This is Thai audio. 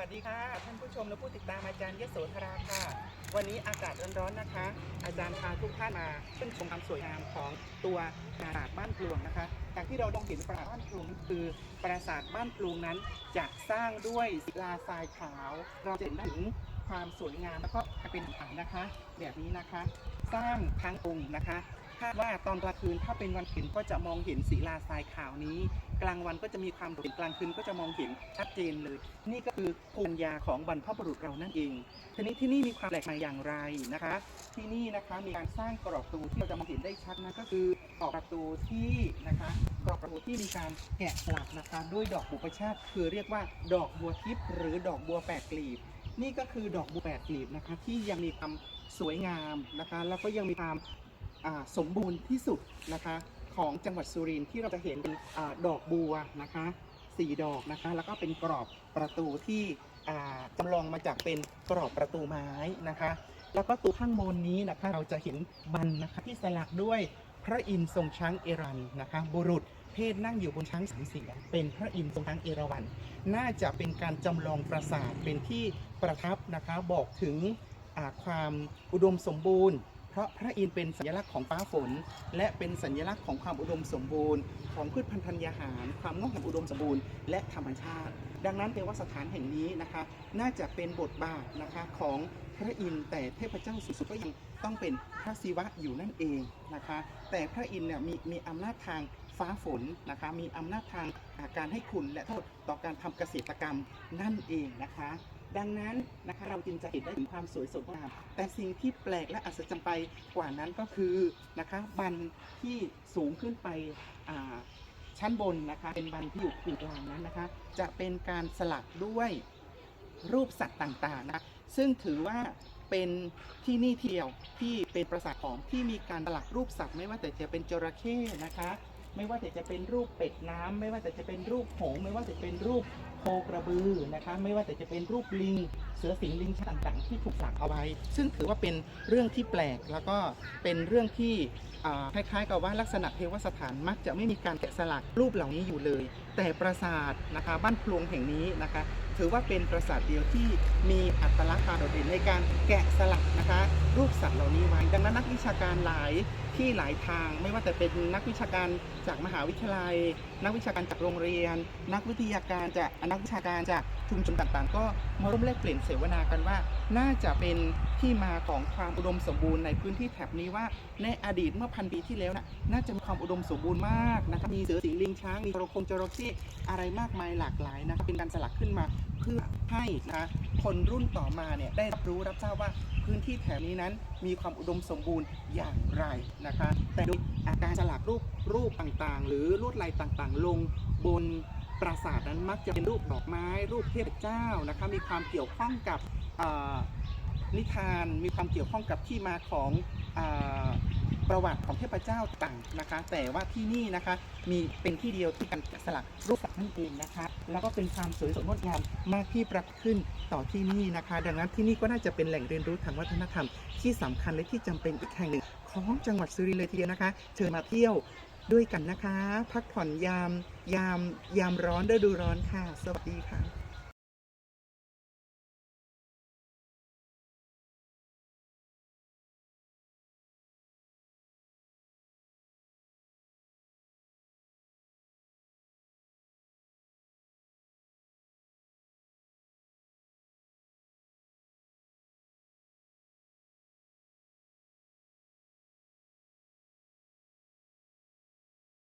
วัสดีค่ะ ท่านผู้ชมและผู้ติดตามอาจารย์ยโสธราค่ะ วันนี้อากาศร้อนๆนะคะ อาจารย์พาทุกท่านมาชื่นชมความสวยงามของตัวปราสาทบ้านปลวงนะคะจากที่เราต้องเห็นปราสาทบ้านปลวงนี่คือปราสาทบ้านปลวงนั้นจะสร้างด้วยศิลาทรายขาว เราจะเห็นถึงความสวยงามแล้วก็เป็นฐานนะคะ แบบนี้นะคะ สร้างทั้งองค์นะคะ คาดว่าตอนกลางคืนถ้าเป็นวันเพ็ญก็จะมองเห็นศิลาทรายขาวนี้ กลางวันก็จะมีความโดดเด่นกลางคืนก็จะมองเห็นชัดเจนเลย นี่ก็คือภูมิปัญญาของบรรพบุรุษเรานั่นเองทีนี้ที่นี่มีความแปลกใหม่อย่างไรนะคะ ที่นี่นะคะมีการสร้างกรอบประตูที่เราจะมองเห็นได้ชัดนะก็คือกรอบประตูที่นะคะกรอบประตูที่มีการแกะสลักนะคะด้วยดอกบุปชาติ คือเรียกว่าดอกบัวทิพย์หรือดอกบัวแปดกลีบนี่ก็คือดอกบัวแปดกลีบนะคะที่ยังมีความสวยงามนะคะ แล้วก็ยังมีความ สมบูรณ์ที่สุดนะคะของจังหวัดสุรินทร์ที่เราจะเห็นเป็นอดอกบัวนะคะสี่ดอกนะคะ แล้วก็เป็นกรอบประตูที่อ่าจำลองมาจากเป็นกรอบประตูไม้นะคะ แล้วก็ตัวข้างบนนี้นะคะเราจะเห็นบันนะคะที่สลักด้วยพระอินทร์ทรงช้างเอรันนะคะบุรุษเพศนั่งอยู่บนช้างสามเสียนเป็นพระอินทร์ทรงช้างเอราวัณน่าจะเป็นการจำลองปราสาทเป็นที่ประทับนะคะบอกถึงความอุดมสมบูรณ์ ราะพระอินทร์เป็นสัญลักษณ์ของฟ้าฝน และเป็นสัญลักษณ์ของความอุดมสมบูรณ์ ของพืชพันธุ์ธัญญาหาร ความงอกงามอุดมสมบูรณ์และธรรมชาติ ดังนั้นเทวสถานแห่งนี้นะคะ น่าจะเป็นบทบาทนะคะของพระอินทร์แต่เทพเจ้าสูงสุดก็ยังต้องเป็นพระศิวะอยู่นั่นเองนะคะ แต่พระอินทร์เนี่ยมีมีอำนาจทางฟ้าฝนนะคะมีอำนาจทางการให้คุณและโทษต่อการทำเกษตรกรรมนั่นเองนะคะ ดังนั้นนะคะเราจึงจะเห็นได้ถึงความสวยสดงามแต่สิ่งที่แปลกและอัศจรรย์ไปกว่านั้นก็คือนะคะบันที่สูงขึ้นไปชั้นบนนะคะเป็นบันที่อยู่ขูกลางนั้นนะคะ จะเป็นการสลักด้วยรูปสัตว์ต่างๆนะซึ่งถือว่าเป็นที่นี่เทีเดียวที่เป็นปราสาทของที่มีการสลักรูปสัตว์ไม่ว่าแต่จะเป็นจระเข้นะคะ ไม่ว่าแต่จะเป็นรูปเป็ดน้ำไม่ว่าแต่จะเป็นรูปหงไม่ว่าแต่จะเป็นรูปโคกระบือนะคะ ไม่ว่าแต่จะเป็นรูปลิง เสือสิงห์ลิงต่างๆ ที่ถูกสักเอาไว้ ซึ่งถือว่าเป็นเรื่องที่แปลกแล้วก็เป็นเรื่องที่คล้ายๆ กับว่าลักษณะเทวสถานมักจะไม่มีการแกะสลักรูปเหล่านี้อยู่เลย แต่ปราสาทนะคะบ้านพลวงแห่งนี้นะคะ ถือว่าเป็นปราสาทเดียวที่มีอัตลักษณ์ความโดดเด่นในการแกะสลักนะคะ รูปสัตว์เหล่านี้ไว้ ดังนั้นนักวิชาการหลายที่หลายทาง ไม่ว่าแต่เป็นนักวิชาการจากมหาวิทยาลัย นักวิชาการจากโรงเรียน นักวิทยาการจากนักวิชาการจากชุมชนต่างๆ ก็มาร่วมแลกเปลี่ยนเสวนากันว่า น่าจะเป็น ที่มาของความอุดมสมบูรณ์ในพื้นที่แถบนี้ว่าในอดีตเมื่อพันปีที่แล้วนะน่าจะมีความอุดมสมบูรณ์มากนะครับมีเสือสิงลิงช้างมีจระคงจระเข้อะไรมากมายหลากหลายนะครับเป็นการสลักขึ้นมาเพื่อให้นะคนรุ่นต่อมาเนี่ยได้รับรู้รับทราบว่าพื้นที่แถบนี้นั้นมีความอุดมสมบูรณ์อย่างไรนะคะ แต่โดยอาการสลักรูปรูปต่างๆ หรือลวดลายต่างๆ ลงบนปราสาทนั้นมักจะเป็นรูปดอกไม้ รูปเทพเจ้านะคะมีความเกี่ยวข้องกับ นิทานมีความเกี่ยวข้องกับที่มาของอประวัติของเทพเจ้าต่างนะคะ แต่ว่าที่นี่นะคะมีเป็นที่เดียวที่การแกะสลักรูปสัตว์นั่นเองนะคะ แล้วก็เป็นความสวยสดงดงามมากที่ปรากฏขึ้นต่อที่นี่นะคะ ดังนั้นที่นี่ก็น่าจะเป็นแหล่งเรียนรู้ทางวัฒนธรรม ที่สำคัญและที่จำเป็นอีกแห่งหนึ่ง ของจังหวัดสุรินทร์เลยทีเดียวนะคะ เชิญมาเที่ยวด้วยกันนะคะ พักผ่อนยามยามยามร้อนฤดูร้อนค่ะ สวัสดีค่ะ